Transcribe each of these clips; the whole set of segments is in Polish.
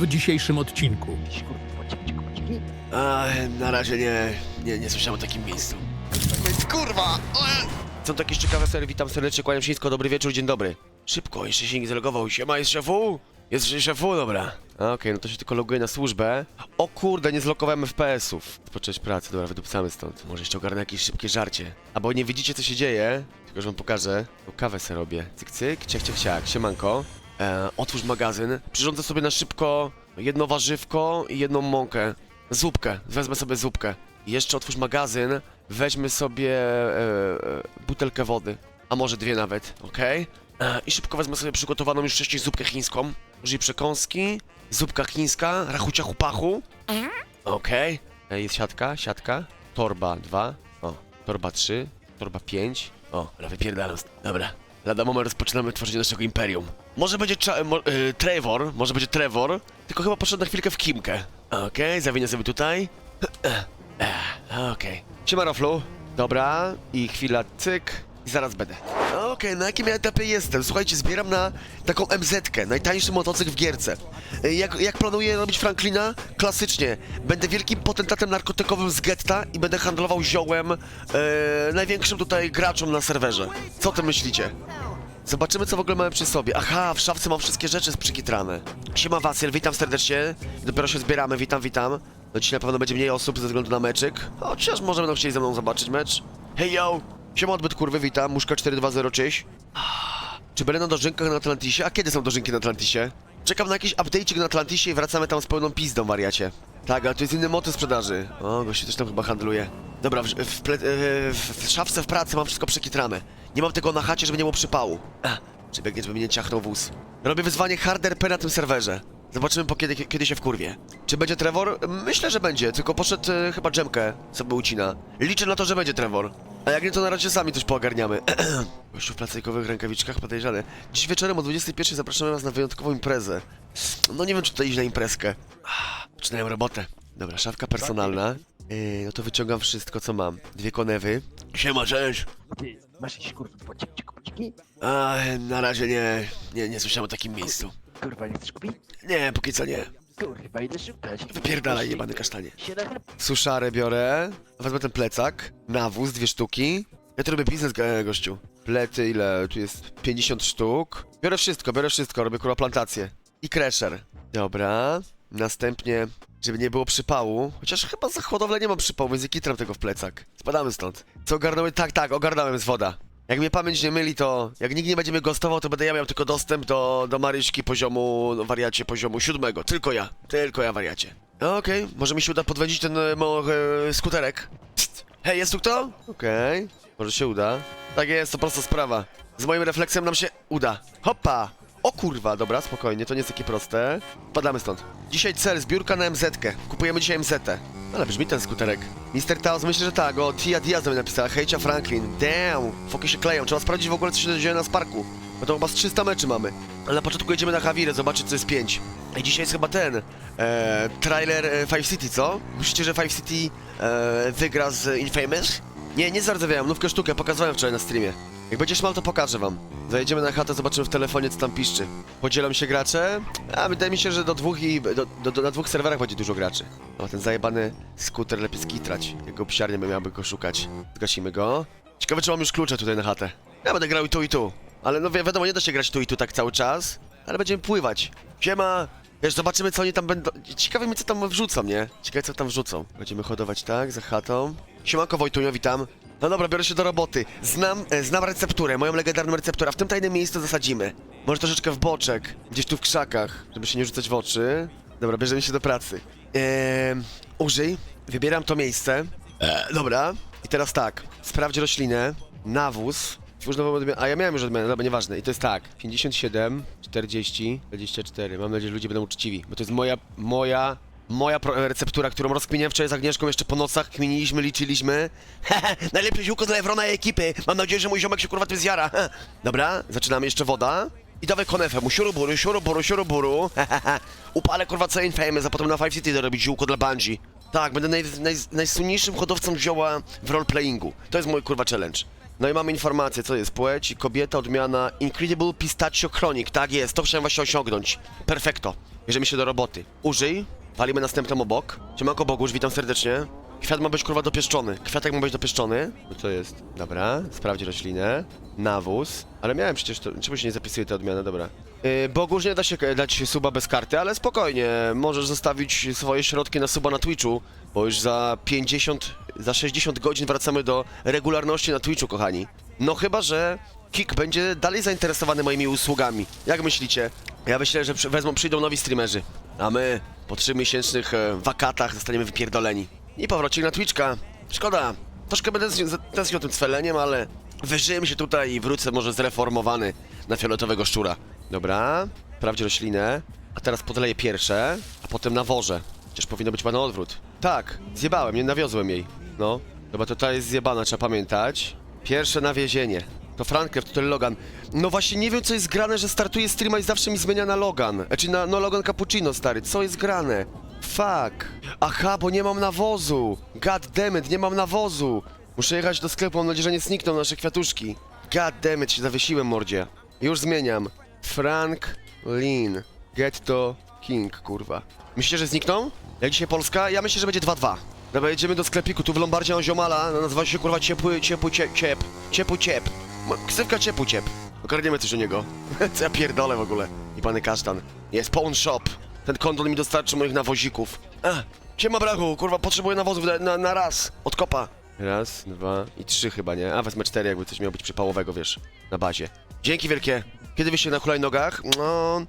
w dzisiejszym odcinku. A, na razie nie, nie, nie słyszałem o takim miejscu. Kurwa! Są to jakieś ciekawe sery, witam serdecznie, kłaniam się nisko, dobry wieczór, dzień dobry. Szybko, jeszcze się nie zalogował, siema, jest szefu? Jest szefu, dobra. A, Okej, no to się tylko loguję na służbę. O kurde, nie zlokowałem FPS-ów. Spocząć pracę, dobra, wydupcamy stąd. Może jeszcze ogarnę jakieś szybkie żarcie. A bo nie widzicie co się dzieje, tylko że wam pokażę. To kawę se robię. Cyk, cyk, ciach, ciach, ciach, siemanko. E, otwórz magazyn. Przyrządzę sobie na szybko jedno warzywko i jedną mąkę. Zupkę, wezmę sobie zupkę. Jeszcze otwórz magazyn, weźmy sobie e, e, butelkę wody. A może dwie nawet, okej? E, I szybko wezmę sobie przygotowaną już wcześniej zupkę chińską. Użyj przekąski, zupka chińska, rachucia hupachu. Okej. E, Jest siatka, siatka. Torba 2. O, torba 3, torba 5. O, ale wypierdalam. Dobra. Lada moment rozpoczynamy tworzenie naszego imperium. Może będzie cza- mo- y, Trevor, może będzie Trevor, tylko chyba poszedł na chwilkę w Kimkę. Okej, zawinię sobie tutaj. Okej. Siema Roflu. Dobra, i chwila cyk. I zaraz będę. Okej, na jakim ja etapie jestem? Słuchajcie, zbieram na taką MZ-kę, najtańszy motocykl w gierce. Y, Jak, jak planuję robić Franklina? Klasycznie. Będę wielkim potentatem narkotykowym z getta i będę handlował ziołem e, największym tutaj graczom na serwerze. Co ty myślicie? Zobaczymy, co w ogóle mamy przy sobie. Aha, w szafce mam wszystkie rzeczy sprzykitrane. Siema Wasyl, witam serdecznie. Dopiero się zbieramy, witam, witam. No dzisiaj na pewno będzie mniej osób ze względu na meczyk. Chociaż może będą chcieli ze mną zobaczyć mecz. Hej yo! Siema odbyt kurwy, witam. Muszka 420, cześć. Czy będę na dożynkach na Atlantisie? A kiedy są dożynki na Atlantisie? Czekam na jakiś update'ik na Atlantisie i wracamy tam z pełną pizdą, wariacie. Tak, ale to jest inny motyw sprzedaży. O, gościu też tam chyba handluje. Dobra, w, w, e, w, w szafce w pracy mam wszystko przekitrane. Nie mam tego na chacie, żeby nie było przypału. A, czy biegnie, żeby mnie nie ciachnął wóz. Robię wyzwanie Hard RP na tym serwerze. Zobaczymy po kiedy, kiedy się wkurwie. Czy będzie Trevor? Myślę, że będzie, tylko poszedł e, chyba dżemkę sobie ucina. Liczę na to, że będzie Trevor. A jak nie, to na razie sami coś poogarniamy. Gościu w plastikowych rękawiczkach podejrzany. Dziś wieczorem o 21 zapraszamy was na wyjątkową imprezę. No nie wiem, czy tutaj iść na imprezkę. Zaczynają robotę. Dobra, szafka personalna. Yy, no to wyciągam wszystko, co mam. Dwie konewy. Siema, cześć. Ty, masz jakieś kurwa pociki, pociki? A, na razie nie, nie, nie słyszałem o takim miejscu. Kurwa, nie chcesz kupić? Nie, póki co nie. Kurwa, idę szukać. Wypierdalaj, jebany kasztanie. Się na chleb. Suszarę biorę, wezmę ten plecak, nawóz, dwie sztuki. Ja tu robię biznes, e, gościu. Plety, ile? Tu jest 50 sztuk. Biorę wszystko, biorę wszystko, robię kurwa plantację. I kreszer. Dobra. Następnie, żeby nie było przypału, chociaż chyba za hodowlę nie mam przypału, więc kitram tego w plecak. Spadamy stąd. Co ogarnąłem? Tak, tak, ogarnąłem z woda. Jak mnie pamięć nie myli, to jak nikt nie będzie mnie gostował, to będę ja miał tylko dostęp do, do Maryśki poziomu, no, wariacie poziomu siódmego. Tylko ja. Tylko ja, wariacie. Okej, może mi się uda podwędzić ten e, mo, e, skuterek. Psst. Hej, jest tu kto? Okej, może się uda. Tak jest, to prosta sprawa. Z moim refleksem nam się uda. Hoppa! O kurwa, dobra, spokojnie, to nie jest takie proste. Padamy stąd. Dzisiaj cel, zbiórka na MZ-kę. Kupujemy dzisiaj MZ. Ale brzmi ten skuterek. Mr. Taos, myślę, że tak, o Tia Diaz do mnie napisała, hejcia Franklin. Damn, foki się kleją, trzeba sprawdzić w ogóle, co się dzieje na Sparku. No to chyba z 300 meczy mamy. Ale na początku jedziemy na Hawirę, zobaczyć, co jest 5. I dzisiaj jest chyba ten, e, trailer e, Five City, co? Myślicie, że Five City e, wygra z Infamous? Nie, nie zardzewiałem, nówkę sztukę, pokazałem wczoraj na streamie. Jak będziesz miał, to pokażę wam. Zajedziemy na chatę, zobaczymy w telefonie, co tam piszczy. Podzielą się gracze? A, wydaje mi się, że do dwóch i... Do, do, do, na dwóch serwerach będzie dużo graczy. O, ten zajebany skuter lepiej skitrać. Jego psiarnie miałby go szukać. Zgasimy go. Ciekawe, czy mam już klucze tutaj na chatę. Ja będę grał i tu, i tu. Ale no wi wiadomo, nie da się grać tu i tu tak cały czas. Ale będziemy pływać. Siema! Wiesz, zobaczymy, co oni tam będą... Ciekawe mi, co tam wrzucą, nie? Ciekawe, co tam wrzucą. Będziemy hodować tak, za chatą. Siemanko Wojtunio, witam. No dobra, biorę się do roboty. Znam, e, znam recepturę, moją legendarną recepturę. W tym tajnym miejscu zasadzimy. Może troszeczkę w boczek, gdzieś tu w krzakach, żeby się nie rzucać w oczy. Dobra, bierzemy się do pracy. Eee, użyj, wybieram to miejsce. E, dobra. I teraz tak, sprawdź roślinę, nawóz. Odmianę. A ja miałem już odmianę, dobra, nieważne. I to jest tak, 57, 40, 24. Mam nadzieję, że ludzie będą uczciwi, bo to jest moja, moja Moja receptura, którą rozkminiałem wczoraj z Agnieszką jeszcze po nocach, kminiliśmy, liczyliśmy. Najlepsze ziółko dla Ewrona i ekipy. Mam nadzieję, że mój ziomek się kurwa tym zjara. Dobra, zaczynamy jeszcze woda. I dawaj konefę mu, siuruburu, siuruburu, siuruburu. Upalę kurwa co infamy, a potem na Five City dorobić ziółko dla Bungie. Tak, będę naj, naj, najsłynniejszym hodowcą zioła w roleplayingu. To jest mój kurwa challenge. No i mamy informację, co jest płeć, kobieta, odmiana Incredible Pistachio Chronic, tak jest, to chciałem właśnie osiągnąć. Perfekto. Bierzemy się do roboty. Użyj, palimy następną obok. Siemanko Bogusz, witam serdecznie. Kwiat ma być kurwa dopieszczony. Kwiatek ma być dopieszczony. No to jest. Dobra, sprawdź roślinę. Nawóz. Ale miałem przecież to. Czemu się nie zapisuje te odmiany? Dobra. Yy, Bogusz nie da się k- dać suba bez karty, ale spokojnie. Możesz zostawić swoje środki na suba na Twitchu, bo już za 50, za 60 godzin wracamy do regularności na Twitchu, kochani. No chyba, że Kik będzie dalej zainteresowany moimi usługami. Jak myślicie? Ja myślę, że przy- wezmą, przyjdą nowi streamerzy. A my po trzymiesięcznych e, wakatach zostaniemy wypierdoleni. I powrocik na Twitchka. Szkoda. Troszkę będę tęsknił- tym cweleniem, ale wyżyłem się tutaj i wrócę może zreformowany na fioletowego szczura. Dobra, sprawdź roślinę. A teraz podleję pierwsze, a potem nawożę. Przecież powinno być chyba na odwrót. Tak, zjebałem, nie nawiozłem jej. No, chyba to ta jest zjebana, trzeba pamiętać. Pierwsze nawiezienie. To Frankcraft, to Logan. No właśnie nie wiem co jest grane, że startuje streama i zawsze mi zmienia na Logan. Znaczy na no Logan Cappuccino, stary. Co jest grane? Fuck. Aha, bo nie mam nawozu. God damn it, nie mam nawozu. Muszę jechać do sklepu, mam nadzieję, że nie znikną nasze kwiatuszki. God damn it, się zawiesiłem, mordzie. Już zmieniam. Frank Lin. Getto King, kurwa. Myślicie, że znikną? Jak dzisiaj Polska? Ja myślę, że będzie 2-2. Dobra, jedziemy do sklepiku, tu w Lombardzie mam ziomala, nazywa się kurwa ciepły, ciepły, ciep, ciep, ciepły ciep. Ksywka ciepły ciep. Okradniemy coś o niego. Co ja pierdolę w ogóle. I pany kasztan. Jest pawn shop. Ten kondon mi dostarczy moich nawozików. A, siema brachu, kurwa, potrzebuję nawozów na, na, na raz. Od kopa. Raz, dwa i trzy chyba, nie? A wezmę cztery, jakby coś miało być przypałowego, wiesz, na bazie. Dzięki wielkie. Kiedy wyście na hulajnogach? No,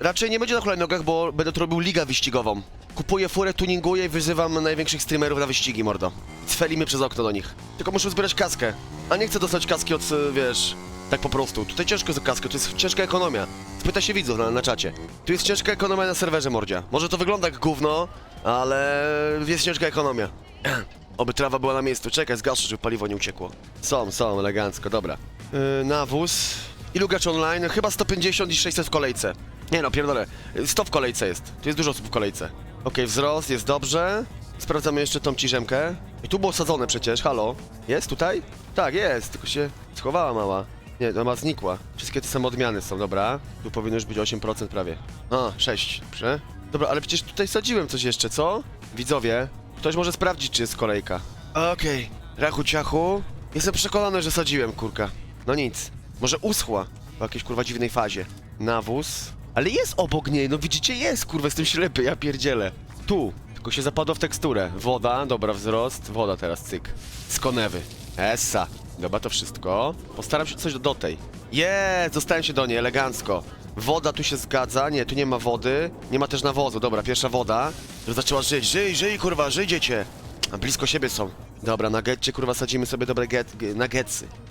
raczej nie będzie na hulajnogach, bo będę tu robił ligę wyścigową. Kupuję furę, tuninguję i wyzywam największych streamerów na wyścigi, mordo. Cfelimy przez okno do nich. Tylko muszę zbierać kaskę. A nie chcę dostać kaski od, wiesz, tak po prostu. Tutaj ciężko za kaskę, to jest ciężka ekonomia. Spytaj się widzów na, na czacie. Tu jest ciężka ekonomia na serwerze, mordzia. Może to wygląda jak gówno, ale jest ciężka ekonomia. Oby trawa była na miejscu. Czekaj, zgaszę, żeby paliwo nie uciekło. Są, są, elegancko, dobra. Yy, nawóz. Ilu graczy online? Chyba 150 i 600 w kolejce. Nie no, pierdolę. 100 w kolejce jest. Tu jest dużo osób w kolejce. Okej, wzrost, jest dobrze. Sprawdzamy jeszcze tą ciżemkę. I tu było sadzone przecież, halo? Jest tutaj? Tak, jest, tylko się schowała mała. Nie, ma znikła. Wszystkie te same odmiany są, dobra. Tu powinno już być 8% prawie. A, 6, dobrze. Dobra, ale przecież tutaj sadziłem coś jeszcze, co? Widzowie, ktoś może sprawdzić, czy jest kolejka. Okej, rachu ciachu. Jestem przekonany, że sadziłem, kurka. No nic. Może uschła w jakiejś kurwa dziwnej fazie. Nawóz. Ale jest obok niej, no widzicie, jest, kurwa, jestem ślepy, ja pierdzielę. Tu, tylko się zapadło w teksturę. Woda, dobra, wzrost, woda teraz, cyk. Z konewy. Essa. Dobra, to wszystko. Postaram się coś do, tej. Jest, dostałem się do niej, elegancko. Woda tu się zgadza, nie, tu nie ma wody, nie ma też nawozu, dobra, pierwsza woda, że zaczęła żyć, żyj, żyj, kurwa, żyj, dziecię. A blisko siebie są. Dobra, na getcie, kurwa, sadzimy sobie dobre get.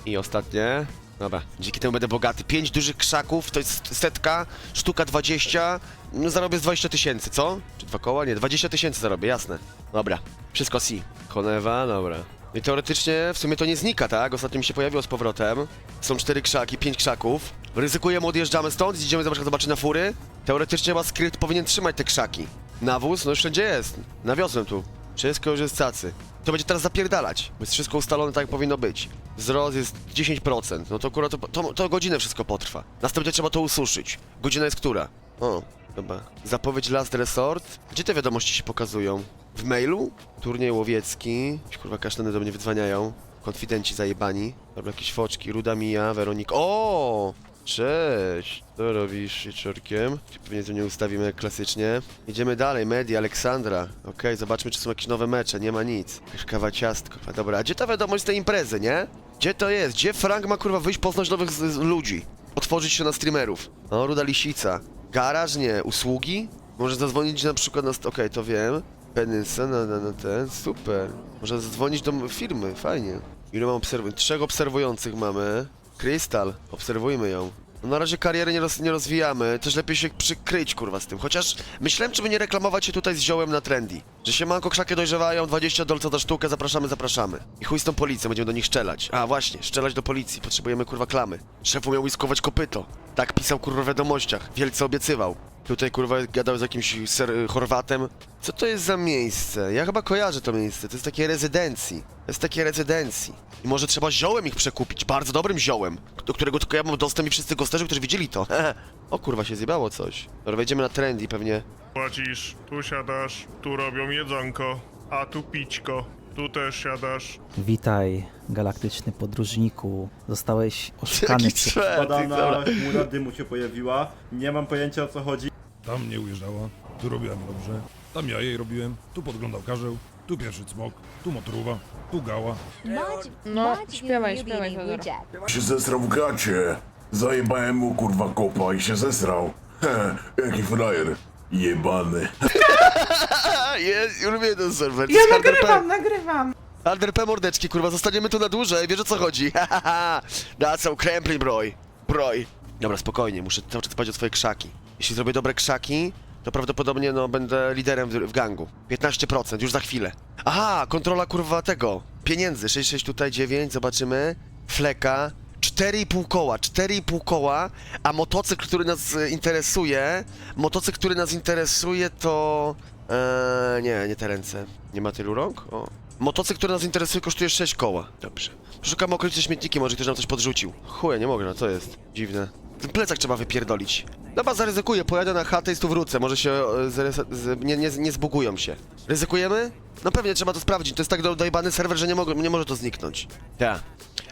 I ostatnie, dobra, dzięki temu będę bogaty. Pięć dużych krzaków, to jest setka, sztuka 20, no zarobię z 20 tysięcy, co? Czy dwa koła? Nie, 20 tysięcy zarobię, jasne. Dobra, wszystko si. Konewa, dobra. I teoretycznie w sumie to nie znika, tak? Ostatnio mi się pojawiło z powrotem. Są cztery krzaki, pięć krzaków. Ryzykujemy, odjeżdżamy stąd, idziemy zobaczyć, zobaczyć na fury. Teoretycznie chyba skryt powinien trzymać te krzaki. Nawóz, no już wszędzie jest. Nawiozłem tu. Wszystko już jest cacy. To będzie teraz zapierdalać, jest wszystko ustalone tak jak powinno być. Wzrost jest 10%, no to akurat to, to, to godzinę wszystko potrwa. Następnie trzeba to ususzyć. Godzina jest która? O, dobra. Zapowiedź Last Resort. Gdzie te wiadomości się pokazują? W mailu? Turniej łowiecki. Kurwa kasztany do mnie wydzwaniają. Konfidenci zajebani. Dobra, jakieś foczki. Ruda Mija, Weronik. O! Cześć! Co robisz wieczorkiem? Pewnie tu nie ustawimy klasycznie. Idziemy dalej, Medi, Aleksandra. Okej, zobaczmy, czy są jakieś nowe mecze. Nie ma nic. Jakaś kawa ciastko. A Dobra, a gdzie ta wiadomość z tej imprezy, nie? Gdzie to jest? Gdzie Frank ma kurwa wyjść poznać nowych z, z ludzi? Otworzyć się na streamerów. O, Ruda Lisica. Garaż? Nie. Usługi? Może zadzwonić na przykład na... st- Okej, to wiem. Penynsa na, na, na ten. Super. Można zadzwonić do firmy. Fajnie. Ile mam obserwujących? Trzech obserwujących mamy. Krystal. Obserwujmy ją. No na razie kariery nie, roz, nie rozwijamy, też lepiej się przykryć kurwa z tym. Chociaż myślałem, czy by nie reklamować się tutaj z ziołem na trendy. Że się manko krzaki dojrzewają, 20 dolca za sztukę, zapraszamy, zapraszamy. I chuj z tą policją, będziemy do nich strzelać. A właśnie, strzelać do policji, potrzebujemy kurwa klamy. Szef umiał łyskować kopyto. Tak pisał kurwa w wiadomościach, wielce obiecywał. Tutaj kurwa gadał z jakimś ser Chorwatem. Co to jest za miejsce? Ja chyba kojarzę to miejsce. To jest takie rezydencji. To jest takie rezydencji. I może trzeba ziołem ich przekupić. Bardzo dobrym ziołem. Do którego tylko ja mam dostęp i wszyscy gosterzy, którzy widzieli to. o kurwa, się zjebało coś. Dobra, wejdziemy na trendy pewnie. Płacisz, tu siadasz, tu robią jedzonko, a tu pićko, tu też siadasz. Witaj, galaktyczny podróżniku. Zostałeś oszukany Jaki przez... Badana chmura dymu się pojawiła. Nie mam pojęcia o co chodzi. Tam nie ujeżdżała, tu robiła mi dobrze, tam ja jej robiłem, tu podglądał karzeł, tu pierwszy cmok, tu motruwa, tu gała. No, śpiewaj, śpiewaj, Teodor. się zesrał w gacie. Zajebałem mu kurwa kopa i się zesrał. He, jaki frajer. Jebany. A, jest, lubię ten serwer. Ja nagrywam, nagrywam. Alder P mordeczki, kurwa, zostaniemy tu na dłużej, wiesz o co chodzi? That's so krępli, broj. Broj. Dobra, spokojnie, muszę cały czas dbać o swoje krzaki. Jeśli zrobię dobre krzaki, to prawdopodobnie, no, będę liderem w, w gangu. 15%, już za chwilę. Aha, kontrola, kurwa, tego. Pieniędzy, 66 tutaj, 9, zobaczymy. Fleka. 4,5 koła, 4,5 koła, a motocykl, który nas e, interesuje, motocykl, który nas interesuje to... Eee, nie, nie te ręce. Nie ma tylu rąk? O. Motocykl, który nas interesuje, kosztuje 6 koła. Dobrze. Przeszukamy okolice śmietniki, może ktoś nam coś podrzucił. Chuje, nie mogę, no co jest? Dziwne. Ten plecak trzeba wypierdolić. Dobra, zaryzykuję, pojadę na chatę i tu wrócę. Może się e, z, nie, nie, nie zbugują się. Ryzykujemy? No pewnie, trzeba to sprawdzić. To jest tak do- dojebany serwer, że nie, mogę, nie może to zniknąć. Ja.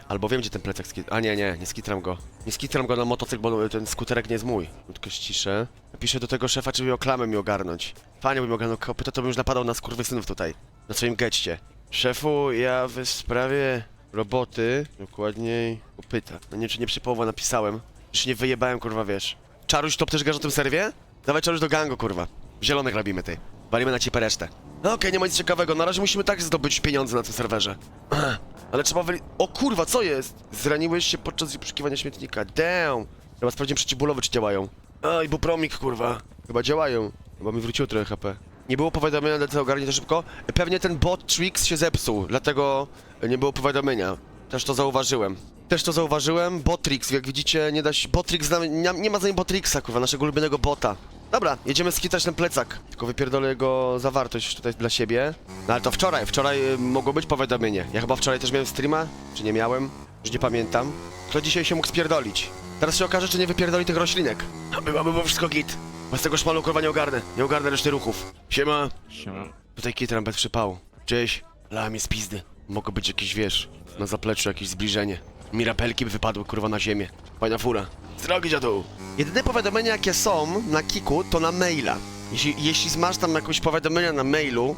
Albo wiem, gdzie ten plecak skit... A nie, nie, nie skitram go. Nie skitram go na motocykl, bo ten skuterek nie jest mój. Tylko ściszę. Piszę do tego szefa, czy miał klamę mi ogarnąć. Fajnie by mi ogarnął kopyto, to bym już napadał na skurwysynów tutaj. Na swoim getcie. Szefu, ja w sprawie roboty, dokładniej upyta. No nie czy nie przy połowa napisałem. Już nie wyjebałem, kurwa, wiesz. Czaruś, top też grasz na tym serwie? Dawaj Czaruś do gangu, kurwa. W zielonych robimy, ty. Walimy na cipę resztę. No okej, nie ma nic ciekawego. Na razie musimy tak zdobyć pieniądze na tym serwerze. Ale trzeba wyli... O kurwa, co jest? Zraniłeś się podczas przeszukiwania śmietnika. Damn! Chyba sprawdzimy przeciwbólowe, czy działają. A, ibupromik, kurwa. Chyba działają. Chyba mi wróciło trochę HP. Nie było powiadomienia, dlatego ogarnie to szybko. Pewnie ten bot Trix się zepsuł, dlatego nie było powiadomienia. Też to zauważyłem. Też to zauważyłem. Botrix, jak widzicie, nie da się... Botrix, nie, nie ma za nim Botrixa, kurwa, naszego ulubionego bota. Dobra, jedziemy skitać ten plecak. Tylko wypierdolę jego zawartość tutaj dla siebie. No ale to wczoraj, wczoraj y, mogło być powiadomienie. Ja chyba wczoraj też miałem streama, czy nie miałem? Już nie pamiętam. Kto dzisiaj się mógł spierdolić? Teraz się okaże, czy nie wypierdoli tych roślinek. Byłaby było wszystko git. Bez tego szmalu kurwa nie ogarnę. Nie ogarnę reszty ruchów. Siema. Siema. Tutaj kitram bez przypału. Cześć. Lała z pizdy. Mogło być jakieś, wiesz, na zapleczu jakieś zbliżenie. Mirapelki by wypadły kurwa na ziemię. Fajna fura. Z drogi dziadu. Jedyne powiadomienia jakie są na Kiku to na maila. Jeśli, jeśli masz tam jakieś powiadomienia na mailu,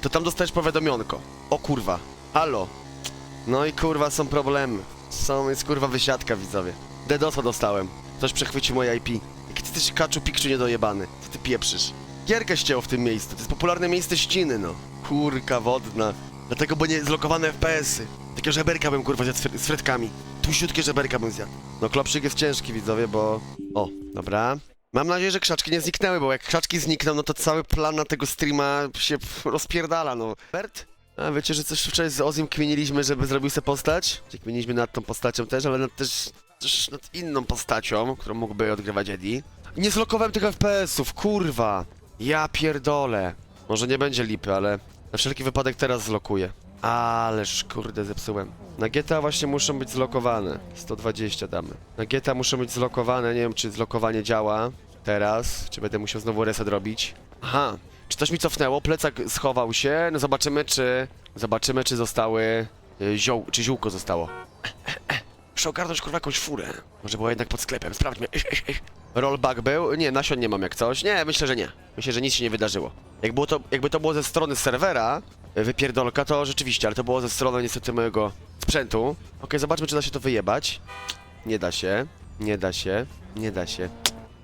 to tam dostajesz powiadomionko. O kurwa. Halo. No i kurwa są problemy. Są, jest kurwa wysiadka widzowie. DDoSa dostałem. Ktoś przechwycił moje IP. Też kaczu pikczu niedojebany. Co ty pieprzysz? Gierkę ścięło w tym miejscu. To jest popularne miejsce ściny, no. Kurka wodna. Dlatego, bo nie zlokowane FPS-y. Takiego żeberka bym kurwa zjadł z, fry- z frytkami. Żeberka bym zjadł. No klopszyk jest ciężki widzowie, bo... O, dobra. Mam nadzieję, że krzaczki nie zniknęły, bo jak krzaczki znikną, no to cały plan na tego streama się rozpierdala, no. Bert? A wiecie, że coś wczoraj z Ozim kminiliśmy, żeby zrobił sobie postać? Czy kminiliśmy nad tą postacią też, ale nad też, też nad inną postacią, którą mógłby odgrywać Eddie. Nie zlokowałem tych FPS-ów, kurwa! Ja pierdolę. Może nie będzie lipy, ale na wszelki wypadek teraz zlokuję. Ależ kurde zepsułem. Na GTA właśnie muszą być zlokowane. 120 damy. Na GTA muszą być zlokowane, nie wiem czy zlokowanie działa teraz, czy będę musiał znowu reset robić. Aha, czy coś mi cofnęło? Plecak schował się, no zobaczymy czy... Zobaczymy czy zostały... y, Zioł... czy ziółko zostało. Muszę ogarnąć kurwa jakąś furę. Może była jednak pod sklepem, sprawdźmy. Rollback był? Nie, nasion nie mam jak coś. Nie, myślę, że nie. Myślę, że nic się nie wydarzyło. Jak było to, jakby to było ze strony serwera, y, wypierdolka, to rzeczywiście, ale to było ze strony niestety mojego sprzętu. Okej, zobaczmy, czy da się to wyjebać. Nie da się. Nie da się. Nie da się.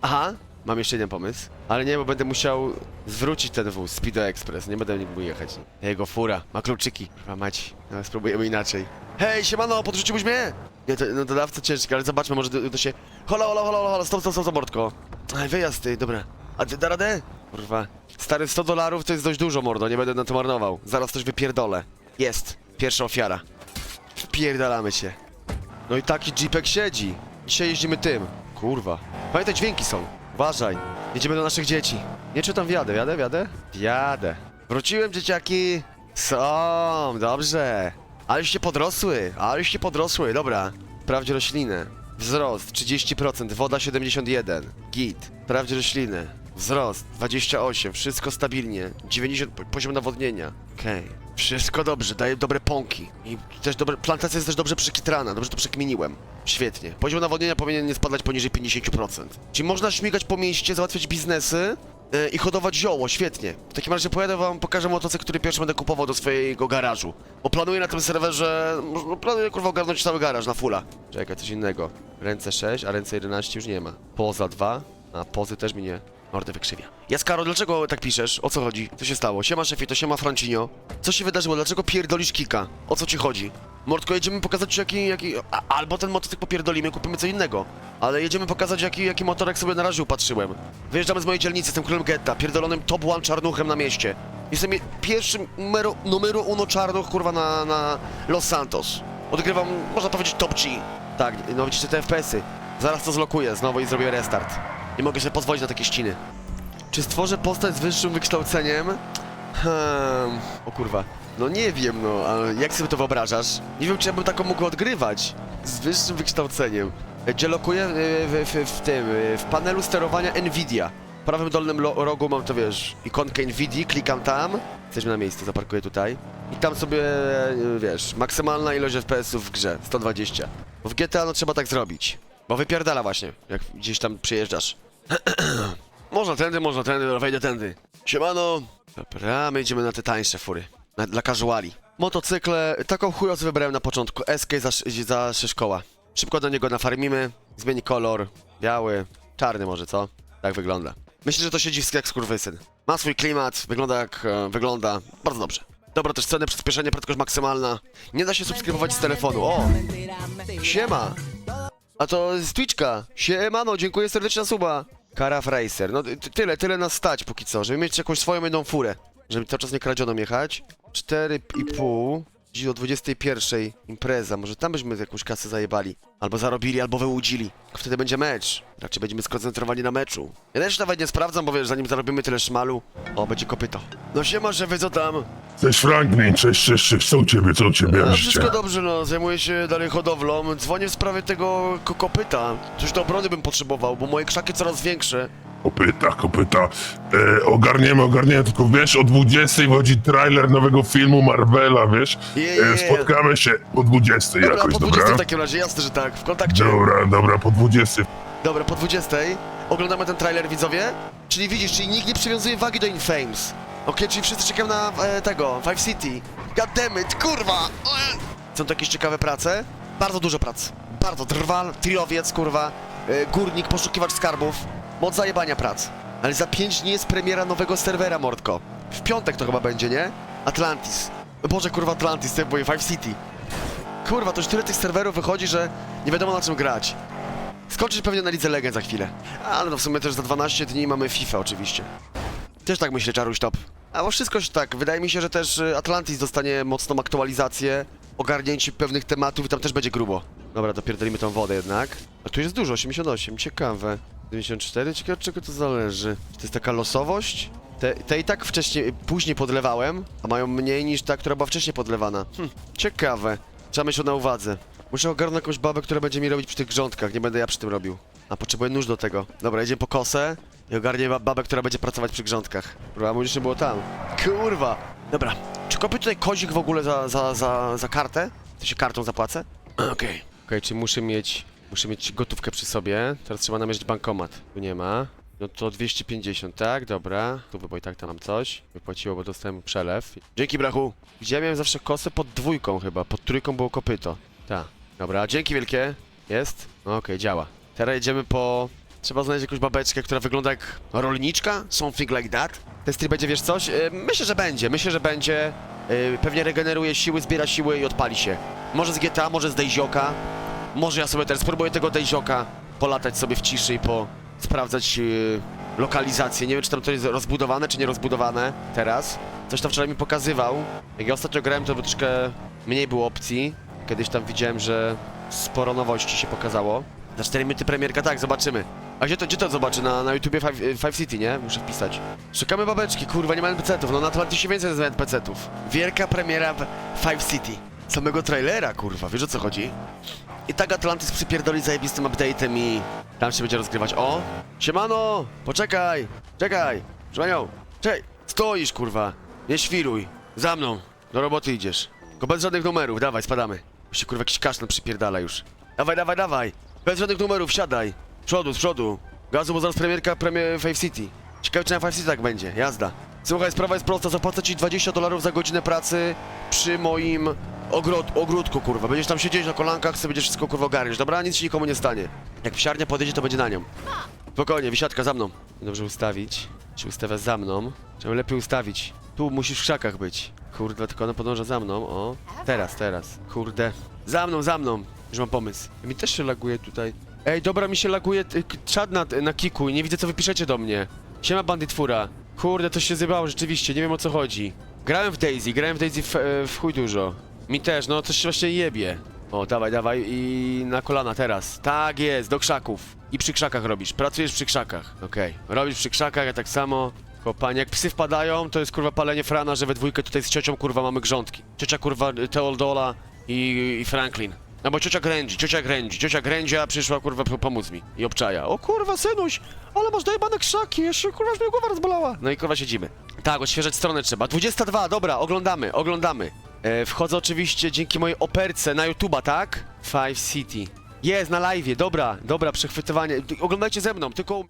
Aha, mam jeszcze jeden pomysł. Ale nie, bo będę musiał zwrócić ten wóz, Speedo Express. Nie będę mógł jechać. Jego fura, ma kluczyki. Kurwa mać, no, spróbujemy inaczej. Hej, siemano, podrzuciłbyś mnie? Nie, to, no dodawca ciężki, ale zobaczmy, może to, to się... Hola, hola, hola, hola, stop, stop, stop, mordko. Aj, wyjazd, ty, dobra. A ty da radę? Kurwa. Stary, 100 dolarów to jest dość dużo, mordo, nie będę na to marnował. Zaraz coś wypierdolę. Jest, pierwsza ofiara. Wpierdalamy się. No i taki jeepek siedzi. Dzisiaj jeździmy tym. Kurwa. Pamiętaj, dźwięki są. Uważaj. Jedziemy do naszych dzieci. Nie czytam wjadę, wjadę, wjadę? Wjadę. Wróciłem, dzieciaki. Są, dobrze. Aleście podrosły, aleście podrosły, dobra. Sprawdź roślinę. Wzrost 30%, woda 71. Git. Sprawdź roślinę. Wzrost 28, wszystko stabilnie. 90 po- poziom nawodnienia. Okej. Wszystko dobrze, daje dobre pąki. I też dobre, plantacja jest też dobrze przekitrana, dobrze to przekminiłem. Świetnie. Poziom nawodnienia powinien nie spadać poniżej 50%. Czyli można śmigać po mieście, załatwiać biznesy, i hodować zioło, świetnie. W takim razie pojadę wam, pokażę motocykl, który pierwszy będę kupował do swojego garażu. Bo planuję na tym serwerze, no, planuję kurwa ogarnąć cały garaż na fulla. Czekaj, coś innego. Ręce 6, a ręce 11 już nie ma. Poza 2, a pozy też mi nie. Mordę wykrzywia. Jaskaro, dlaczego tak piszesz? O co chodzi? Co się stało? Siema szefie, to siema Francinio. Co się wydarzyło? Dlaczego pierdolisz kika? O co ci chodzi? Mordko, jedziemy pokazać ci jaki, jaki... A, albo ten motocykl popierdolimy, kupimy co innego. Ale jedziemy pokazać jaki, jaki motorek sobie na razie upatrzyłem. Wyjeżdżamy z mojej dzielnicy, jestem królem getta, pierdolonym top one czarnuchem na mieście. Jestem je- pierwszym numero, numero uno czarnuch, kurwa, na, na Los Santos. Odgrywam, można powiedzieć, top G. Tak, no widzicie te FPS-y. Zaraz to zlokuję znowu i zrobię restart. Nie mogę sobie pozwolić na takie ściny. Czy stworzę postać z wyższym wykształceniem? Hmm, o kurwa. No nie wiem, no, ale jak sobie to wyobrażasz? Nie wiem, czy ja bym taką mógł odgrywać. Z wyższym wykształceniem. E, Gdzie lokuję e, w, w, w tym, e, w panelu sterowania Nvidia. W prawym dolnym rogu mam to, wiesz, ikonkę Nvidia, klikam tam. Jesteśmy na miejscu, zaparkuję tutaj. I tam sobie, e, wiesz, maksymalna ilość FPS-ów w grze, 120. Bo w GTA no trzeba tak zrobić. Bo wypierdala właśnie, jak gdzieś tam przyjeżdżasz. Można tędy, można tędy, wejdę tędy. Siemano. Dobra, my idziemy na te tańsze fury. Na, dla casuali. Motocykle, taką chujos wybrałem na początku. SK za, za 6 koła. Szybko do niego nafarmimy. Zmieni kolor. Biały. Czarny może, co? Tak wygląda. Myślę, że to siedzi jak skurwysyn. Ma swój klimat, wygląda jak e, wygląda. Bardzo dobrze. Dobra, też ceny, przyspieszenie, prędkość maksymalna. Nie da się subskrybować z telefonu. O! Siema! A to z Twitchka. Siemano, dziękuję serdecznie suba. Karaf Racer. No ty- tyle, tyle nas stać póki co, żeby mieć jakąś swoją jedną furę. Żeby cały czas nie kradzioną jechać. 4,5. Dziś o 21 impreza. Może tam byśmy jakąś kasę zajebali. Albo zarobili, albo wyłudzili. Wtedy będzie mecz. Raczej będziemy skoncentrowani na meczu. Ja też nawet nie sprawdzam, bo wiesz, zanim zarobimy tyle szmalu. O, będzie kopyto. No siema, szefy, co tam? Cześć Franklin, cześć, cześć, cześć, co u ciebie, co u ciebie, No, wszystko dobrze, no. Zajmuję się dalej hodowlą. Dzwonię w sprawie tego ko- kopyta. Coś do obrony bym potrzebował, bo moje krzaki coraz większe. Kopyta, kopyta. E, ogarniemy, ogarniemy, tylko wiesz, o 20 wchodzi trailer nowego filmu Marvela, wiesz? Je, je, E, je. spotkamy się po 20 Dobra, jakoś, po 20 dobra? w takim razie, jasne, że tak. W kontakcie. Dobra, dobra, po 20. Dobra, po 20 oglądamy ten trailer, widzowie. Czyli widzisz, czyli nikt nie przywiązuje wagi do Infames. Okej, czyli wszyscy czekają na e, tego, Five City. Goddammit, kurwa! E. Są to jakieś ciekawe prace? Bardzo dużo prac. Bardzo. Drwal, trilowiec, kurwa, e, górnik, poszukiwacz skarbów. Moc zajebania prac. Ale za 5 dni jest premiera nowego serwera, mordko. W piątek to chyba będzie, nie? Atlantis. Boże, kurwa, Atlantis, to boję, Five City. Kurwa, to już tyle tych serwerów wychodzi, że nie wiadomo na czym grać. Skończyć pewnie na Lidze Legend za chwilę. Ale no w sumie też za 12 dni mamy FIFA oczywiście. Też tak myślę, Czaruś Top. A bo wszystko się tak, wydaje mi się, że też y, Atlantis dostanie mocną aktualizację, ogarnięcie pewnych tematów i tam też będzie grubo. Dobra, dopierdolimy tą wodę jednak. A tu jest dużo, 88, ciekawe. 94, ciekawe od czego to zależy. Czy to jest taka losowość? Te, te i tak wcześniej, później podlewałem, a mają mniej niż ta, która była wcześniej podlewana. Hm, ciekawe. Trzeba mieć to na uwadze. Muszę ogarnąć jakąś babę, która będzie mi robić przy tych grządkach, nie będę ja przy tym robił. A potrzebuję nóż do tego. Dobra, jedziemy po kosę i ogarnię ba- babę, która będzie pracować przy grządkach. Kurwa, mówisz, nie było tam. Kurwa! Dobra, czy kopię tutaj kozik w ogóle za, za, za, za kartę? To się kartą zapłacę? Okej. Okej, czy muszę mieć, muszę mieć gotówkę przy sobie? Teraz trzeba namierzyć bankomat. Tu nie ma. No to 250, tak? Dobra. Tu bo i tak tam mam coś. Wypłaciło, bo dostałem przelew. Dzięki, brachu. Gdzie ja miałem zawsze kosę pod dwójką chyba. Pod trójką było kopyto. Tak. Dobra, dzięki wielkie. Jest? No Okej, działa. Teraz jedziemy po... Trzeba znaleźć jakąś babeczkę, która wygląda jak rolniczka? Something like that? Ten stream będzie, wiesz coś? Yy, myślę, że będzie. Myślę, że będzie. Yy, pewnie regeneruje siły, zbiera siły i odpali się. Może z GTA, może z Dejzioka. Może ja sobie teraz spróbuję tego Dejzioka polatać sobie w ciszy i po... sprawdzać yy, lokalizację. Nie wiem, czy tam to jest rozbudowane, czy nie rozbudowane teraz. Coś tam wczoraj mi pokazywał. Jak ja ostatnio grałem, to troszkę mniej było opcji. Kiedyś tam widziałem, że sporo nowości się pokazało. Za 4 minuty premierka, tak, zobaczymy. A gdzie to, gdzie to zobaczy? Na, na YouTubie Five, Five City, nie? Muszę wpisać. Szukamy babeczki, kurwa, nie ma NPC-ów. No na Atlantysie więcej jest NPC-ów. Wielka premiera Five City. Samego trailera, kurwa, wiesz o co chodzi? I tak Atlantis przypierdoli zajebistym update'em i tam się będzie rozgrywać. O! Siemano! Poczekaj! Czekaj! Żmanią! Czekaj! Stoisz, kurwa! Nie świruj! Za mną! Do roboty idziesz. Tylko bez żadnych numerów, dawaj, spadamy. Już się kurwa jakiś kasztan przypierdala już. Dawaj, dawaj, dawaj! Bez żadnych numerów, siadaj! Z przodu, z przodu! Gazu, bo zaraz premierka premier Five City. Ciekawe, czy na Five City tak będzie. Jazda. Słuchaj, sprawa jest prosta. Zapłacę ci 20 dolarów za godzinę pracy przy moim ogród, ogródku, kurwa. Będziesz tam siedzieć na kolankach, sobie będziesz wszystko, kurwa, ogarniesz. Dobra? Nic się nikomu nie stanie. Jak psiarnia podejdzie, to będzie na nią. Spokojnie, wisiaczka, za mną. Dobrze ustawić. Czy ustawia za mną? Trzeba lepiej ustawić. Tu musisz w krzakach być. Kurde, tylko ona podąża za mną. O, teraz, teraz. Kurde. Za mną, za mną. Już mam pomysł. Mi też się laguje tutaj. Ej, dobra, mi się laguje czat na, na kiku i nie widzę, co wy piszecie do mnie. Siema, banditfura. Kurde, to się zjebało rzeczywiście, nie wiem o co chodzi. Grałem w Daisy, grałem w Daisy w, e, w chuj dużo. Mi też, no coś właśnie jebie. O, dawaj, dawaj i na kolana teraz. Tak jest, do krzaków. I przy krzakach robisz, pracujesz przy krzakach. Okej, robisz przy krzakach, ja tak samo. Chłopanie, jak psy wpadają, to jest kurwa palenie frana, że we dwójkę tutaj z ciocią kurwa mamy grządki. Ciocia kurwa Teoldola i, i Franklin. No bo ciocia grędzi, ciocia grędzi, ciocia grędzia przyszła kurwa po- pomóc mi i obczaja. O kurwa, synuś, ale masz dojebane krzaki, jeszcze kurwa mnie głowa rozbolała. No i kurwa siedzimy. Tak, odświeżać stronę trzeba. 22, dobra, oglądamy, oglądamy. E, wchodzę oczywiście dzięki mojej operce na YouTube'a, tak? Five City. Jest, na live'ie, dobra, dobra, przechwytywanie. Oglądajcie ze mną, tylko...